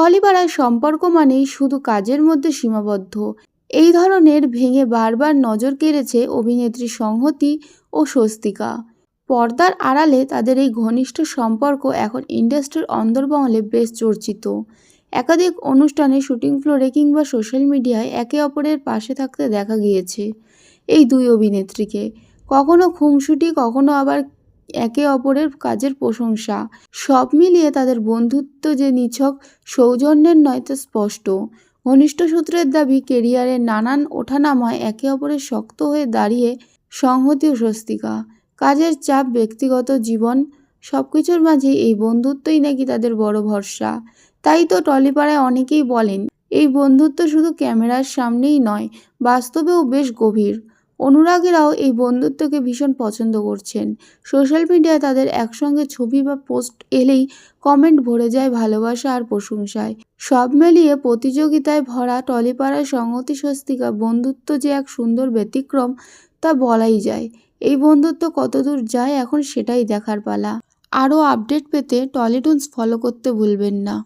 টলিপাড়ায় সম্পর্ক মানেই শুধু কাজের মধ্যে সীমাবদ্ধ। এই ধরনের ভেঙে বারবার নজর কেড়েছে অভিনেত্রী সংহতি ও স্বস্তিকা। পর্দার আড়ালে তাদের এই ঘনিষ্ঠ সম্পর্ক এখন ইন্ডাস্ট্রির অন্দরমহলে বেশ চর্চিত। একাধিক অনুষ্ঠানে শুটিং ফ্লোরে কিংবা সোশ্যাল মিডিয়ায় একে অপরের পাশে থাকতে দেখা গিয়েছে এই দুই অভিনেত্রীকে। কখনো খুনসুটি, কখনো আবার একে অপরের কাজের প্রশংসা। সব মিলিয়ে তাদের বন্ধুত্ব যে নিছক সৌজন্যের নয় তা স্পষ্ট। ঘনিষ্ঠ সূত্রের দাবি কেরিয়ারের নানান ওঠানামায় একে অপরের শক্ত হয়ে দাঁড়িয়ে সংহতি ও স্বস্তিকা। কাজের চাপ, ব্যক্তিগত জীবন সব কিছুর মাঝে এই বন্ধুত্বই নাকি তাদের বড় ভরসা। তাই তো টলিপাড়ায় অনেকেই বলেন, এই বন্ধুত্ব শুধু ক্যামেরার সামনেই নয়, বাস্তবেও বেশ গভীর। অনুরাগীরাও এই বন্ধুত্বকে ভীষণ পছন্দ করছেন। সোশ্যাল মিডিয়ায় তাদের একসঙ্গে ছবি বা পোস্ট এলেই কমেন্ট ভরে যায় ভালোবাসা আর প্রশংসায়। সব মিলিয়ে প্রতিযোগিতায় ভরা টলিপাড়ায় সংহতি স্বস্তিকা বন্ধুত্ব যে এক সুন্দর ব্যতিক্রম তা বলাই যায়। এই বন্ধুত্ব কতদূর যায় এখন সেটাই দেখার পালা। আরও আপডেট পেতে টলিটুনস ফলো করতে ভুলবেন না।